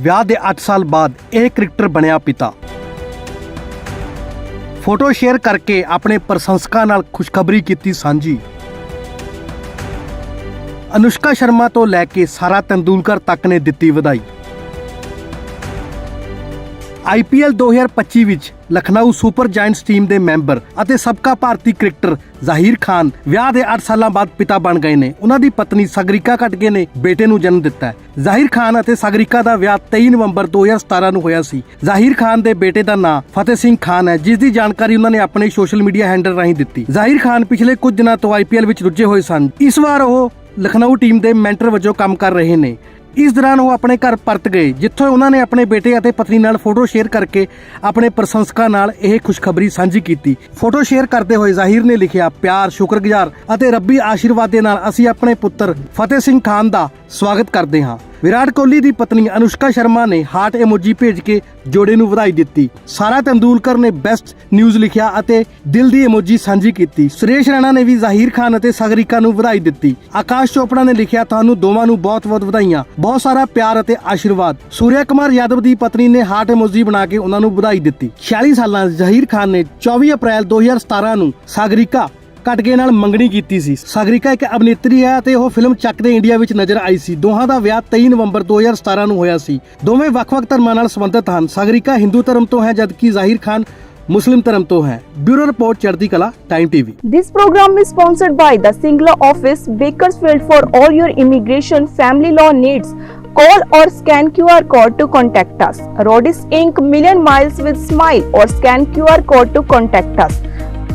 ਵਿਆਹ ਦੇ 8 ਸਾਲ ਬਾਅਦ ਇਹ ਕ੍ਰਿਕਟਰ ਬਣਿਆ ਪਿਤਾ। ਫੋਟੋ ਸ਼ੇਅਰ ਕਰਕੇ ਆਪਣੇ ਪ੍ਰਸ਼ੰਸਕਾਂ ਨਾਲ ਖੁਸ਼ਖਬਰੀ ਕੀਤੀ ਸਾਂਝੀ। ਅਨੁਸ਼ਕਾ ਸ਼ਰਮਾ ਤੋਂ ਲੈ ਕੇ ਸਾਰਾ ਤੰਦੂਲਕਰ ਤੱਕ ਨੇ ਦਿੱਤੀ ਵਧਾਈ। ਆਈਪੀਐਲ 2025 ਵਿੱਚ ਲਖਨਊ ਸੁਪਰ ਜਾਇੰਟਸ ਟੀਮ ਦੇ ਮੈਂਬਰ ਅਤੇ ਸਬਕਾ ਭਾਰਤੀ ਕ੍ਰਿਕਟਰ ਜ਼ਾਹਿਰ ਖਾਨ ਵਿਆਹ ਦੇ 8 ਸਾਲਾਂ ਬਾਅਦ ਪਿਤਾ ਬਣ ਗਏ ਨੇ। ਉਹਨਾਂ ਦੀ ਪਤਨੀ ਸਾਗਰਿਕਾ ਕਟਗੇ ਨੇ, ਬੇਟੇ ਨੂੰ ਜਨਮ ਦਿੱਤਾ ਜ਼ਾਹਿਰ ਖਾਨ ਅਤੇ ਸਾਗਰਿਕਾ ਦਾ ਵਿਆਹ 23 ਨਵੰਬਰ 2017 ਨੂੰ ਹੋਇਆ ਸੀ। ਜ਼ਾਹਿਰ ਖਾਨ ਦੇ ਬੇਟੇ ਦਾ ਨਾਂ ਫਤਿਹ ਸਿੰਘ ਖਾਨ ਹੈ, ਜਿਸ ਦੀ ਜਾਣਕਾਰੀ ਉਹਨਾਂ ਨੇ ਆਪਣੇ ਸੋਸ਼ਲ ਮੀਡੀਆ ਹੈਂਡਲ ਰਾਹੀਂ ਦਿੱਤੀ। ਜ਼ਾਹਿਰ ਖਾਨ ਪਿਛਲੇ ਕੁਝ ਦਿਨਾਂ ਤੋਂ ਆਈਪੀਐਲ ਵਿੱਚ ਰੁੱਝੇ ਹੋਏ ਸਨ। ਇਸ ਵਾਰ ਉਹ ਲਖਨਊ ਟੀਮ ਦੇ ਮੈਂਟਰ ਵਜੋਂ ਕੰਮ ਕਰ ਰਹੇ ਨੇ। ਇਸ ਦੌਰਾਨ ਉਹ ਆਪਣੇ ਘਰ ਪਰਤ ਗਏ, ਜਿੱਥੋਂ ਉਹਨਾਂ ਨੇ ਆਪਣੇ ਬੇਟੇ ਅਤੇ ਪਤਨੀ ਨਾਲ ਫੋਟੋ ਸ਼ੇਅਰ ਕਰਕੇ ਆਪਣੇ ਪ੍ਰਸ਼ੰਸਕਾਂ ਨਾਲ ਇਹ ਖੁਸ਼ਖਬਰੀ ਸਾਂਝੀ ਕੀਤੀ। ਫੋਟੋ ਸ਼ੇਅਰ ਕਰਦੇ ਹੋਏ ਜ਼ਾਹਿਰ ਨੇ ਲਿਖਿਆ, ਪਿਆਰ, ਸ਼ੁਕਰਗੁਜ਼ਾਰ ਅਤੇ ਰੱਬੀ ਆਸ਼ੀਰਵਾਦ ਦੇ ਨਾਲ ਅਸੀਂ ਆਪਣੇ ਪੁੱਤਰ ਫਤਿਹ ਸਿੰਘ ਖਾਨ ਦਾ ਸਵਾਗਤ ਕਰਦੇ ਹਾਂ। ਵਿਰਾਟ ਕੋਹਲੀ ਦੀ ਪਤਨੀ ਅਨੁਸ਼ਕਾ ਸ਼ਰਮਾ ਨੇ ਹਾਰਟ ਇਮੋਜੀ ਭੇਜ ਕੇ ਜੋੜੇ ਨੂੰ ਵਧਾਈ ਦਿੱਤੀ। ਸਾਰਾ ਤੰਦੂਲਕਰ ਨੇ ਬੈਸਟ ਨਿਊਜ਼ ਲਿਖਿਆ ਅਤੇ ਦਿਲ ਦੀ ਇਮੋਜੀ ਸਾਂਝੀ ਕੀਤੀ। ਸੁਰੇਸ਼ ਰੈਣਾ ਨੇ ਵੀ ਜ਼ਾਹਿਰ ਖਾਨ ਅਤੇ ਸਾਗਰਿਕਾ ਨੂੰ ਵਧਾਈ ਦਿੱਤੀ। ਆਕਾਸ਼ ਚੋਪੜਾ ਨੇ ਲਿਖਿਆ, ਤੁਹਾਨੂੰ ਦੋਵਾਂ ਨੂੰ ਬਹੁਤ-ਬਹੁਤ ਵਧਾਈਆਂ। ਬਹੁਤ ਸਾਰਾ ਪਿਆਰ ਅਤੇ ਆਸ਼ੀਰਵਾਦ। ਸੂਰਿਆ ਕੁਮਾਰ ਯਾਦਵ ਦੀ ਪਤਨੀ ਨੇ ਹਾਰਟ ਇਮੋਜੀ ਬਣਾ ਕੇ ਉਹਨਾਂ ਨੂੰ ਵਧਾਈ ਦਿੱਤੀ। 46 ਸਾਲਾਂ ਦੇ ਖਾਨ ਨੇ 24 ਅਪ੍ਰੈਲ 2017 ਨੂੰ ਸਾਗਰੀਕਾ ਕਟਕੇ ਨਾਲ ਮੰਗਣੀ ਕੀਤੀ ਸੀ ਸਾਗਰਿਕਾ ਇੱਕ ਅਭਿਨੇਤਰੀ ਹੈ ਤੇ ਉਹ ਫਿਲਮ ਚੱਕ ਦੇ ਇੰਡੀਆ ਵਿੱਚ ਨਜ਼ਰ ਆਈ ਸੀ ਦੋਹਾਂ ਦਾ ਵਿਆਹ 23 ਨਵੰਬਰ 2017 ਨੂੰ ਹੋਇਆ ਸੀ ਦੋਵੇਂ ਵੱਖ-ਵੱਖ ਧਰਮਾਂ ਨਾਲ ਸੰਬੰਧਿਤ ਹਨ ਸਾਗਰਿਕਾ ਹਿੰਦੂ ਧਰਮ ਤੋਂ ਹੈ ਜਦਕਿ ਜ਼ਾਹਿਰ ਖਾਨ ਮੁਸਲਿਮ ਧਰਮ ਤੋਂ ਹੈ bureau report Chardi Kala time TV this programme is sponsored by the Singla office Bakersfield for all your immigration family law needs Call or scan QR code to contact us. Rodis Inc. Million Miles with Smile or scan QR code to contact us.